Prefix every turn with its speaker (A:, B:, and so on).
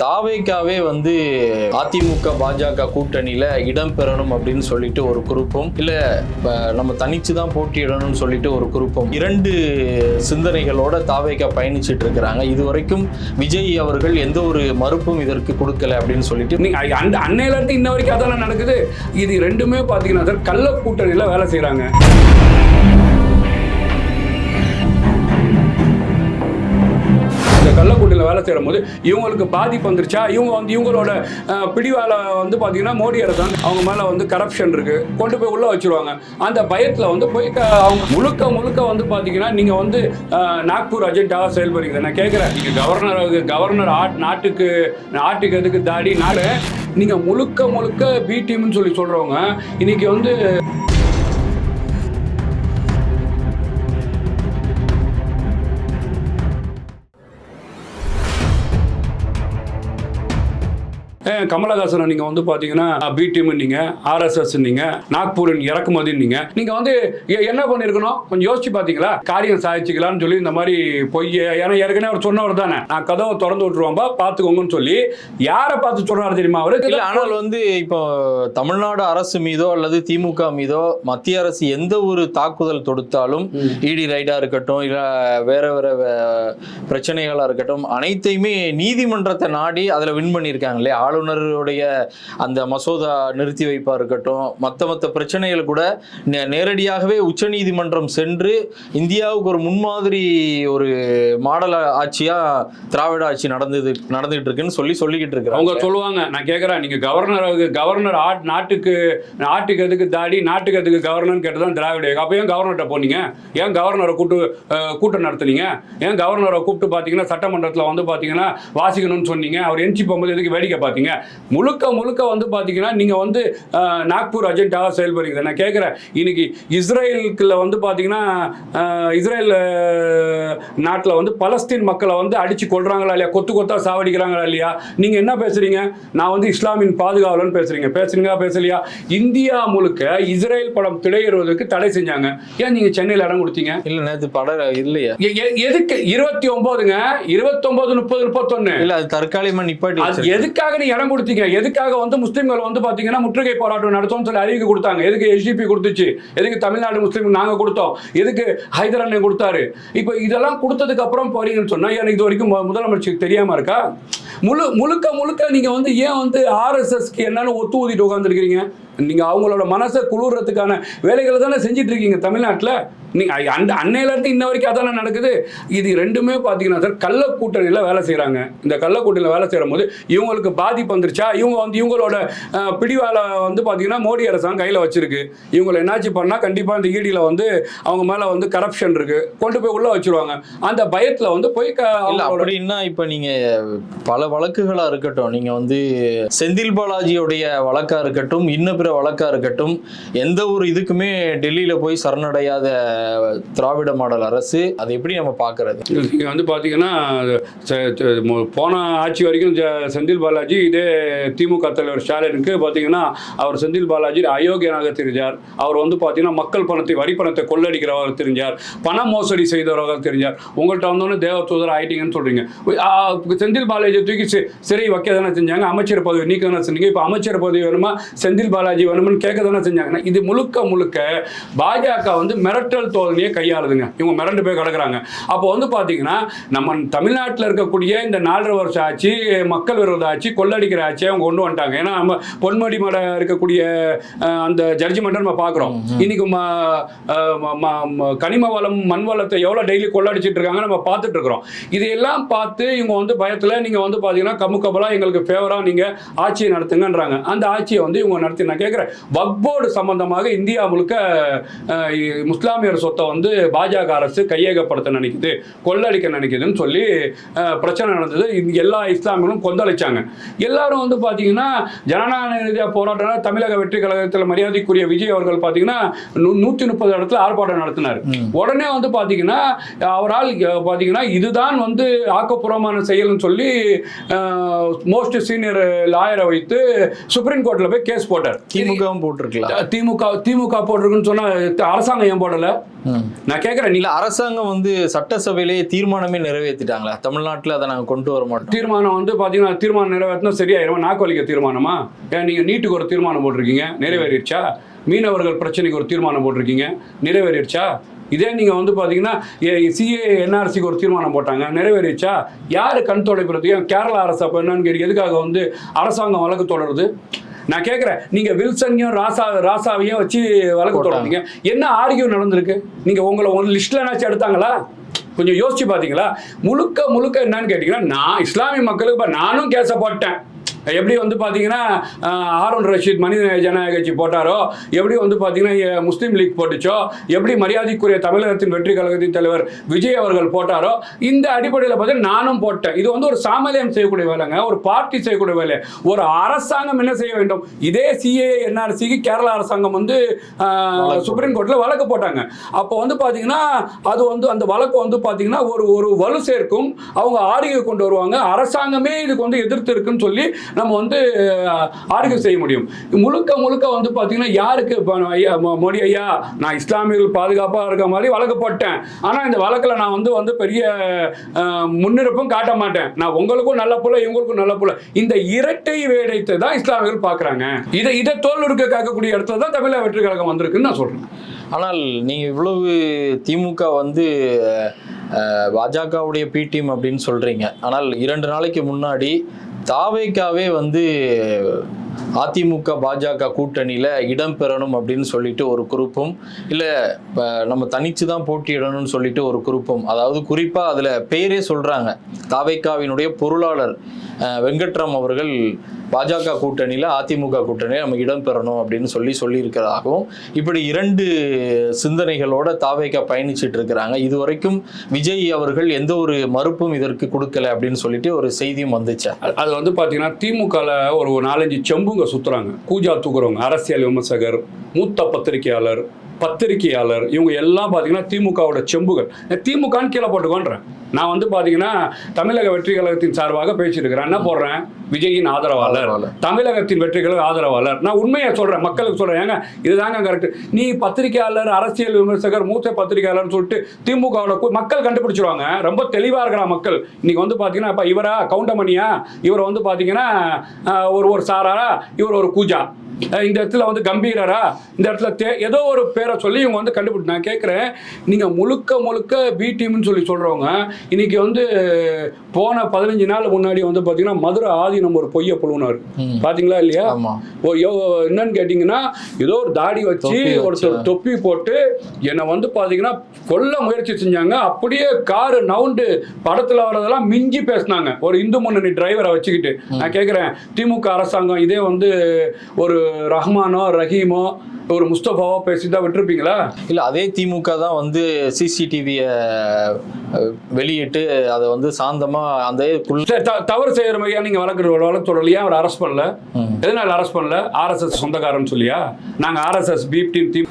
A: தாவேக்காவே வந்து அதிமுக பாஜக கூட்டணியில இடம் பெறணும் அப்படின்னு சொல்லிட்டு ஒரு குரூப்பும் இல்ல நம்ம தனிச்சு தான் போட்டியிடணும்னு சொல்லிட்டு ஒரு குரூப்பும் இரண்டு சிந்தனைகளோட தாவேக்கா பயணிச்சுட்டு இருக்கிறாங்க. இது வரைக்கும் விஜய் அவர்கள் எந்த ஒரு மறுப்பும் இதற்கு கொடுக்கல அப்படின்னு சொல்லிட்டு
B: நீங்க அந்த அன்னையில இருந்து இன்ன வரைக்கும் அதெல்லாம் நடக்குது? இது ரெண்டுமே பாத்தீங்கன்னா சார் கள்ள கூட்டணியில வேலை செய்யறாங்க இந்த வேலை செய்யும் போது இவங்களுக்கு பாதிப்பு வந்துருச்சா? இவங்க வந்து இவங்களோட பிடிவால வந்து பார்த்தீங்கன்னா மோடி அரசாங்க அவங்க மேலே வந்து கரப்ஷன் இருக்கு. கொண்டு போய் உள்ள வச்சிருவாங்க. அந்த பயத்தில் வந்து போய் அவங்க முழுக்க முழுக்க வந்து பார்த்தீங்கன்னா நீங்கள் வந்து நாக்பூர் அஜெண்டாக செயல்படுறீங்க. நான் கேட்குறேன் நீங்கள் கவர்னர் கவர்னர் ஆட் நாட்டுக்கு நாட்டுக்கு எதுக்கு தாடி நாடு நீங்கள் முழுக்க முழுக்க பி டீம்னு சொல்லி சொல்கிறவங்க இன்னைக்கு வந்து கமலஹாசனை நீங்கள் வந்து பார்த்தீங்கன்னா பி டீம் நீங்கள் ஆர்எஸ்எஸ் நீங்கள் நாக்பூரின் இறக்குமதி நீங்கள் நீங்கள் வந்து என்ன பண்ணியிருக்கணும் கொஞ்சம் யோசிச்சு பார்த்தீங்களா காரியம் சாதிச்சுக்கலாம்னு சொல்லி இந்த மாதிரி பொய் ஏன்னா ஏற்கனவே அவர் சொன்னவர் தானே. நான் கதவை திறந்து விட்டுருவாம்பா பார்த்துக்கோங்கன்னு சொல்லி யாரை பார்த்து சொல்றாரு தெரியுமா அவரு?
A: இல்ல ஆனால் வந்து இப்போ தமிழ்நாடு அரசு மீதோ அல்லது திமுக மீதோ மத்திய அரசு எந்த ஒரு தாக்குதல் தொடுத்தாலும் இடி ரைடா இருக்கட்டும் இல்ல வேற வேற வே- பிரச்சனைகளா இருக்கட்டும் அனைத்தையுமே நீதிமன்றத்தை நாடி அதுல வின் பண்ணியிருக்காங்க இல்லையா? ஆளுநருடைய அந்த மசோதா நிறுத்தி வைப்பா இருக்கட்டும் மற்ற மற்ற பிரச்சனைகள் கூட நே- நேரடியாகவே உச்சநீதிமன்றம் சென்று இந்தியாவுக்கு ஒரு முன்மாதிரி ஒரு மாடல் ஆட்சியா திராவிட ஆட்சி நடந்தது நடந்துகிட்டு இருக்குன்னு சொல்லி சொல்லிக்கிட்டு
B: அவங்க சொல்லுவாங்க நான் கேட்குறேன் நீங்கள் கவர்னர் கவர்னர் ஆட் நாட்டுக்கு நாட்டுக்கு எதுக்கு தாடி நாட்டுக்கு எதுக்கு கவர்னர்னு கேட்டு தான் திராவிட இயக்கம். அப்போ ஏன் கவர்னர்கிட்ட போனீங்க? ஏன் கவர்னரை கூட்டு கூட்டம் நடத்துனீங்க? ஏன் கவர்னரை கூப்பிட்டு பார்த்தீங்கன்னா சட்டமன்றத்தில் வந்து பார்த்தீங்கன்னா வாசிக்கணும்னு சொன்னீங்க. அவர் எஞ்சி போகும்போது எதுக்கு வேடிக்கை பார்த்தீங்க முழுக்க முழுக்க வந்து பார்த்தீங்கன்னா நீங்கள் வந்து நாக்பூர் அஜெண்டாக செயல்படுறீங்க நான் கேட்குறேன் இன்னைக்கு இஸ்ரேலுக்குள்ள வந்து பார்த்தீங்கன்னா இஸ்ரேல் நாட்டில் வந்து பலஸ்தீன் மக்களை வந்து அடிச்சு கொள்றாங்களா இல்லையா? கொத்து கொத்தா சாவடிக்கிறாங்களா இல்லையா? நீங்க என்ன பேசுறீங்க? நான் வந்து இஸ்லாமின் பாதுகாவலன்னு பேசுறீங்க. பேசுறீங்களா பேசலையா? இந்தியா முழுக்க இஸ்ரேல் படம் திரையிடுவதற்கு தடை செஞ்சாங்க. ஏன் நீங்க சென்னையில் இடம் கொடுத்தீங்க?
A: இல்ல நேத்து பட இல்லையா.
B: எதுக்கு? இருபத்தி ஒன்பதுங்க இருபத்தி ஒன்பது முப்பது முப்பத்தொன்னு.
A: இல்ல அது தற்காலிகமா நிப்பாட்டி.
B: எதுக்காக நீ இடம் கொடுத்தீங்க. எதுக்காக வந்து முஸ்லீம்கள் வந்து பார்த்தீங்கன்னா முற்றுகை போராட்டம் நடத்தும்னு சொல்லி அறிவிக்கை கொடுத்தாங்க. எதுக்கு எஸ்டிபி கொடுத்துச்சு? எதுக்கு தமிழ்நாடு முஸ்லீம் நாங்க கொடுத்தோம்? எதுக்கு ஹைதர் அண்ணன் கொடுத்தாரு? இப்போ இதெல்லாம் கொடுத்ததுக்கு அப்புறம் போறீங்கன்னு சொன்னா எனக்கு இது வரைக்கும் முதலமைச்சருக்கு தெரியாம இருக்கா? முழு முழுக்க முழுக்க நீங்க வந்து ஏன் வந்து ஆர்எஸ்எஸ்க்கு என்னன்னு ஒத்து ஊதிட்டு உட்காந்துருக்கிறீங்க நீங்க அவங்களோட மனசை குளிர்றதுக்கான வேலைகளை தானே செஞ்சுட்டு இருக்கீங்க தமிழ்நாட்டில்? நீங்க அ- அந்த அன்னையில இருந்து இன்ன வரைக்கும் அதானே நடக்குது? இது ரெண்டுமே பார்த்தீங்கன்னா சார் கள்ள கூட்டணியில் வேலை செய்றாங்க. இந்த கள்ள கூட்டணியில் வேலை செய்யும் போது இவங்களுக்கு பாதிப்பு வந்துருச்சா? இவங்க வந்து இவங்களோட பிடிவால வந்து பார்த்தீங்கன்னா மோடி அரசாங்கம் கையில் வச்சிருக்கு. இவங்களை என்னாச்சு பண்ணா கண்டிப்பா இந்த ஈடியில் வந்து அவங்க மேல வந்து கரப்ஷன் இருக்கு. கொண்டு போய் உள்ள வச்சிருவாங்க. அந்த பயத்துல வந்து போய்
A: அப்படின்னா இப்ப நீங்க பல வழக்குகளா இருக்கட்டும். நீங்க வந்து செந்தில் பாலாஜியுடைய வழக்கா இருக்கட்டும் இன்ன பிற வழக்கா இருக்கட்டும் எந்த ஒரு இதுக்குமே டெல்லியில போய் சரணடையாத திராவிட மாடல் அரசு அதை எப்படி நம்ம பார்க்கறது?
B: நீங்கள் வந்து பார்த்தீங்கன்னா போன ஆட்சி வரைக்கும் செந்தில் பாலாஜி இதே திமுக தலைவர் ஸ்டாலினுக்கு பார்த்தீங்கன்னா அவர் செந்தில் பாலாஜி அயோக்கியனாக தெரிஞ்சார். அவர் வந்து பார்த்தீங்கன்னா மக்கள் பணத்தை வரி பணத்தை கொள்ளடிக்கிறவராக தெரிஞ்சார். பண மோசடி செய்தவராக தெரிஞ்சார். உங்கள்கிட்ட வந்தோன்னே தேவ தூதர் ஆயிட்டீங்கன்னு சொல்றீங்க. செந்தில் பாலாஜியை தூக்கி சிறை வைக்க தானே செஞ்சாங்க அமைச்சர் பதவி நீக்க தானே செஞ்சீங்க. இப்போ அமைச்சர் பதவி வேணுமா? செந்தில் பாலாஜி வேணுமான்னு கேட்க தானே செஞ்சாங்க இது முழுக்க முழுக்க பாஜக வந்து மிரட்டல் தோதனையை கையாளுதுங்க. இவங்க மிரண்டு போய் கிடக்குறாங்க. அப்போ வந்து பார்த்தீங்கன்னா நம்ம தமிழ்நாட்டில் இருக்கக்கூடிய இந்த நாலரை வருஷம் ஆட்சி மக்கள் விரோத ஆட்சி கொள்ளடிக்கிற ஆட்சியை அவங்க கொண்டு வந்துட்டாங்க. ஏன்னா நம்ம பொன்மடி மட இருக்கக்கூடிய அந்த ஜட்ஜ்மெண்ட்டை நம்ம பார்க்குறோம் இன்னைக்கு கனிம வளம் மண் வளத்தை எவ்வளோ டெய்லி கொள்ளடிச்சிட்டு இருக்காங்க நம்ம பார்த்துட்டு இருக்கிறோம். இதையெல்லாம் பார்த்து இவங்க வந்து பயத்தில் நீங்கள் வந்து பார்த்தீங்கன்னா கமுக்கபலாக எங்களுக்கு ஃபேவராக நீங்கள் ஆட்சியை நடத்துங்கன்றாங்க. அந்த ஆட்சியை வந்து இவங்க நடத்தி நான் கேட்குறேன் வக்போர்டு சம்பந்தமாக இந்தியா முழுக்க முஸ்லாமியர் சொத்தை வந்து பாஜக அரசு கையகப்படுத்த நினைக்குது கொள்ளடிக்க நினைக்குதுன்னு சொல்லி பிரச்சனை நடந்தது. எல்லா இஸ்லாமியர்களும் கொந்தளிச்சாங்க. எல்லாரும் வந்து பார்த்தீங்கன்னா ஜனநாயக ரீதியாக போராட்டம் தமிழக வெற்றி கழகத்தில் மரியாதைக்குரிய விஜய் அவர்கள் பார்த்தீங்கன்னா நூ- நூத்தி முப்பது இடத்துல ஆர்ப்பாட்டம் நடத்தினார். உடனே வந்து பார்த்தீங்கன்னா அவரால் பார்த்தீங்கன்னா இதுதான் வந்து ஆக்கப்பூர்வமான செயல்னு சொல்லி மோஸ்ட் சீனியர் லாயரை வைத்து சுப்ரீம் கோர்ட்டில் போய் கேஸ் போட்டார்.
A: திமுகவும் போட்டிருக்கலாம்.
B: திமுக திமுக போட்டிருக்குன்னு சொன்னா அரசாங்கம் ஏன் போடல. நான் கேட்கறேன் நீ
A: இல்ல அரசாங்கம் வந்து சட்டசபையிலேயே தீர்மானமே நிறைவேற்றிட்டாங்களா தமிழ்நாட்டுல அதை நாங்க கொண்டு வர மாட்டோம்.
B: தீர்மானம் வந்து பாத்தீங்கன்னா தீர்மானம் நிறைவேற்றினா சரியாயிரும். நாக்கு வலிக்க தீர்மானமா? ஏன் நீங்க நீட்டுக்கு ஒரு தீர்மானம் போட்டிருக்கீங்க. நிறைவேறிடுச்சா? மீனவர்கள் பிரச்சனைக்கு ஒரு தீர்மானம் போட்டிருக்கீங்க. நிறைவேறிடுச்சா? இதே நீங்க வந்து பாத்தீங்கன்னா சிஏ என்ஆர்சிக்கு ஒரு தீர்மானம் போட்டாங்க. நிறைவேறிடுச்சா யாரு கண் துடைப்புறது ஏன் கேரளா அரசு அப்ப என்னன்னு எதுக்காக வந்து அரசாங்கம் வழக்கு தொடருது? நான் கேட்குறேன் நீங்க வில்சனையும் ராசா ராசாவையும் வச்சு வழக்கு. தொடர்ந்தீங்க என்ன ஆர்கியூ நடந்திருக்கு? நீங்க உங்களை ஒரு லிஸ்ட்ல என்னாச்சும் எடுத்தாங்களா? கொஞ்சம் யோசிச்சு பார்த்தீங்களா முழுக்க முழுக்க என்னன்னு கேட்டிங்கன்னா நான் இஸ்லாமிய மக்களுக்கு இப்ப நானும் கேஸை போட்டேன். எப்படி வந்து பார்த்தீங்கன்னா ஆஹ், ஹாரூன் ரஷீத் மனித ஜனநாயக கட்சி போட்டாரோ எப்படி வந்து பார்த்தீங்கன்னா முஸ்லீம் லீக் போட்டுச்சோ எப்படி மரியாதைக்குரிய தமிழகத்தின் வெற்றி கழகத்தின் தலைவர் விஜய் அவர்கள் போட்டாரோ இந்த அடிப்படையில் பார்த்தீங்கன்னா நானும் போட்டேன். இது வந்து ஒரு சாமலியம் செய்யக்கூடிய வேலைங்க. ஒரு பார்ட்டி செய்யக்கூடிய வேலை. ஒரு அரசாங்கம் என்ன செய்ய வேண்டும்? இதே சிஏ என்ஆர்சிக்கு கேரளா அரசாங்கம் வந்து சுப்ரீம் கோர்ட்டில் வழக்கு போட்டாங்க. அப்போ வந்து பார்த்தீங்கன்னா அது வந்து அந்த வழக்கு வந்து பார்த்தீங்கன்னா ஒரு ஒரு வலு சேர்க்கும். அவங்க ஆர்கியூ கொண்டு வருவாங்க. அரசாங்கமே இதுக்கு வந்து எதிர்த்து இருக்குன்னு சொல்லி நம்ம வந்து ஆர்கியூ செய்ய முடியும். முழுக்க முழுக்க வந்து பார்த்தீங்கன்னா யாருக்கு இப்போ ஐயா மோ- மோடி ஐயா நான் இஸ்லாமியர்கள் பாதுகாப்பாக இருக்க மாதிரி வழக்கப்பட்டேன். ஆனால் இந்த வழக்கில் நான் வந்து வந்து பெரிய முன்னிருப்பும் காட்ட மாட்டேன். நான் உங்களுக்கும் நல்ல போல இவங்களுக்கும் நல்ல போல இந்த இரட்டை வேடைத்தை தான் இஸ்லாமியர்கள் பார்க்குறாங்க இதை இதை தோல் இருக்க இடத்துல தான் தமிழக வெற்றி கழகம் வந்திருக்குன்னு நான் சொல்கிறேன்
A: ஆனால் நீங்கள் இவ்வளவு திமுக வந்து பாஜகவுடைய பி டீம் அப்படின்னு சொல்கிறீங்க ஆனால் இரண்டு நாளைக்கு முன்னாடி தாவேக்காவே வந்து அதிமுக பாஜக கூட்டணியில் இடம் பெறணும் அப்படின்னு சொல்லிட்டு ஒரு குரூப்பும் இல்லை இப்போ நம்ம தனிச்சு தான் போட்டியிடணும்னு சொல்லிட்டு ஒரு குரூப்பும். அதாவது குறிப்பாக அதில் பேரே சொல்கிறாங்க தாவேக்காவினுடைய பொருளாளர் வெங்கட்ரம் வெங்கட்ராம் அவர்கள் பாஜக கூட்டணியில் அதிமுக கூட்டணியில் நம்ம இடம் பெறணும் அப்படின்னு சொல்லி சொல்லியிருக்கிறதாகவும் இப்படி இரண்டு சிந்தனைகளோட தாவேக்கா பயணிச்சிட்டு இருக்கிறாங்க. இது வரைக்கும் விஜய் அவர்கள் எந்த ஒரு மறுப்பும் இதற்கு கொடுக்கல அப்படின்னு சொல்லிட்டு ஒரு செய்தியும் வந்துச்சு.
B: அது- அது வந்து பார்த்தீங்கன்னா திமுகவில் ஒரு நாலஞ்சு செம்புங்க சுற்றுறாங்க கூஜா தூக்குறவங்க அரசியல் விமர்சகர் மூத்த பத்திரிகையாளர் பத்திரிகையாளர் இவங்க எல்லாம் பார்த்தீங்கன்னா திமுகவோட செம்புகள். திமுகன்னு கீழே போட்டுக்கோன்றேன். நான் வந்து பார்த்தீங்கன்னா தமிழக வெற்றி கழகத்தின் சார்பாக பேசியிருக்கிறேன் என்ன போடுறேன்? விஜயின் ஆதரவாளர். தமிழகத்தின் வெற்றிகளுக்கு ஆதரவாளர். நான் உண்மையை சொல்றேன் மக்களுக்கு சொல்றேன். ஏங்க இதுதாங்க கரெக்ட் நீ பத்திரிகையாளர் அரசியல் விமர்சகர் மூத்த பத்திரிகையாளர்னு சொல்லிட்டு திமுகவோட கு- மக்கள் கண்டுபிடிச்சிருவாங்க. ரொம்ப தெளிவா இருக்கிற மக்கள். இன்னைக்கு வந்து பாத்தீங்கன்னா இப்ப இவரா கவுண்டமணியா? இவர் வந்து பாத்தீங்கன்னா ஆஹ், ஒரு ஒரு சாராரா? இவர் ஒரு கூஜா. இந்த இடத்துல வந்து கம்பீரரா? இந்த இடத்துல ஏதோ ஒரு பேரை சொல்லி இவங்க வந்து கண்டுபிடி நான் கேட்குறேன் நீங்கள் முழுக்க முழுக்க பி டீம்னு சொல்லி சொல்கிறவங்க இன்னைக்கு வந்து போன பதினஞ்சு நாள் முன்னாடி வந்து பார்த்தீங்கன்னா மதுரை ஆதீனம் ஒரு பொய்ய புழுவினார்
A: ம்.
B: பார்த்தீங்களா இல்லையா? என்னன்னு கேட்டிங்கன்னா ஏதோ ஒரு தாடி வச்சு. ஒருத்தர் தொப்பி போட்டு என்னை வந்து பார்த்தீங்கன்னா கொல்ல முயற்சி செஞ்சாங்க. அப்படியே காரு நவுண்டு படத்தில் வரதெல்லாம் மிஞ்சி பேசினாங்க. ஒரு இந்து முன்னணி டிரைவரை வச்சுக்கிட்டு. நான் கேட்குறேன் திமுக அரசாங்கம் இதே வந்து ஒரு ரஹ்மானோ ரஹீமோ ஒரு முஸ்தபாவோ பேசி தான் விட்டுருப்பீங்களா
A: இல்ல அதே திமுக தான் வந்து சிசிடிவியை வெளியிட்டு அதை வந்து சாந்தமா அந்த
B: தவறு செய்யற மாதிரியா நீங்க வழக்கு வழக்கு தொடரலையா அவர் அரெஸ்ட் பண்ணல. எதனால அரெஸ்ட் பண்ணல? ஆர்எஸ்எஸ் சொந்தக்காரன்னு சொல்லியா? நாங்க ஆர்எஸ்எஸ் பி டீம் டீம்